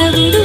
వాసవుడు